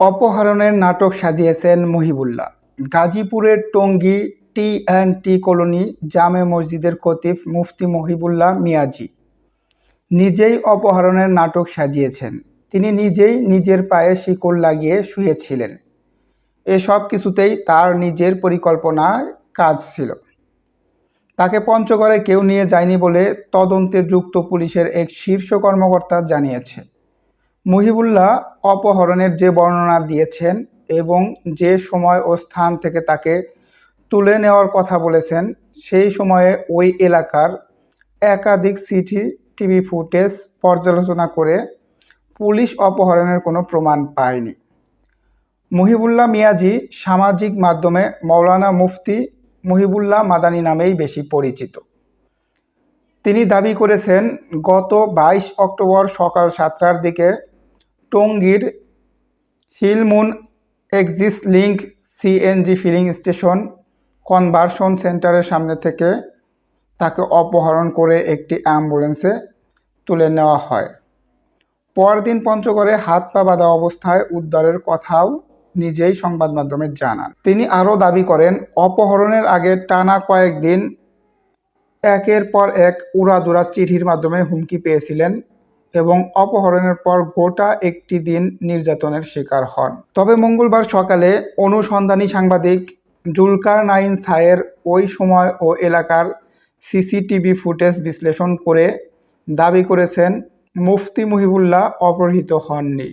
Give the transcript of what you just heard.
অপহরণের নাটক সাজিয়েছেন মহিবুল্লাহ। গাজীপুরের Tongi T and T colony জামে মসজিদের খতিব মুফতি মহিবুল্লাহ মিয়াজি নিজেই অপহরণের নাটক সাজিয়েছেন। তিনি নিজেই নিজের পায়ে শিকড় লাগিয়ে শুয়েছিলেন। এসব কিছুতেই তার নিজের পরিকল্পনায় কাজ ছিল। তাকে পঞ্চগড়ে কেউ নিয়ে যায়নি বলে তদন্তে যুক্ত পুলিশের এক শীর্ষ কর্মকর্তা জানিয়েছে। মুহিবুল্লাহ অপহরণের যে বর্ণনা দিয়েছেন এবং যে সময় ও স্থান থেকে তাকে তুলে নেওয়ার কথা বলেছেন, সেই সময়ে ওই এলাকার একাধিক সিটি টিভি ফুটেজ পর্যালোচনা করে পুলিশ অপহরণের কোনো প্রমাণ পায়নি। মুহিবুল্লাহ মিয়াজি সামাজিক মাধ্যমে মৌলানা মুফতি মুহিবুল্লাহ মাদানী নামেই বেশি পরিচিত। তিনি দাবি করেছেন, গত বাইশ অক্টোবর সকাল সাতটার দিকে টঙ্গীর হিলমুন axis link CNG filling station conversion সেন্টারের সামনে থেকে তাকে অপহরণ করে একটি অ্যাম্বুলেন্সে তুলে নেওয়া হয়। পরদিন পঞ্চগড়ে হাত পা বাঁধা অবস্থায় উদ্ধারের কথাও নিজেই সংবাদ মাধ্যমে জানান। তিনি আরও দাবি করেন, অপহরণের আগে টানা কয়েকদিন একের পর এক উড়াদুরা চিঠির মাধ্যমে হুমকি পেয়েছিলেন এবং অপহরণের পর গোটা একটি দিন নির্যাতনের শিকার হন। তবে মঙ্গলবার সকালে অনুসন্ধানী সাংবাদিক জুলকার নাইন সায়ের ওই সময় ও এলাকার সিসিটিভি ফুটেজ বিশ্লেষণ করে দাবি করেছেন, মুফতি মুহিবুল্লাহ অপহৃত হননি।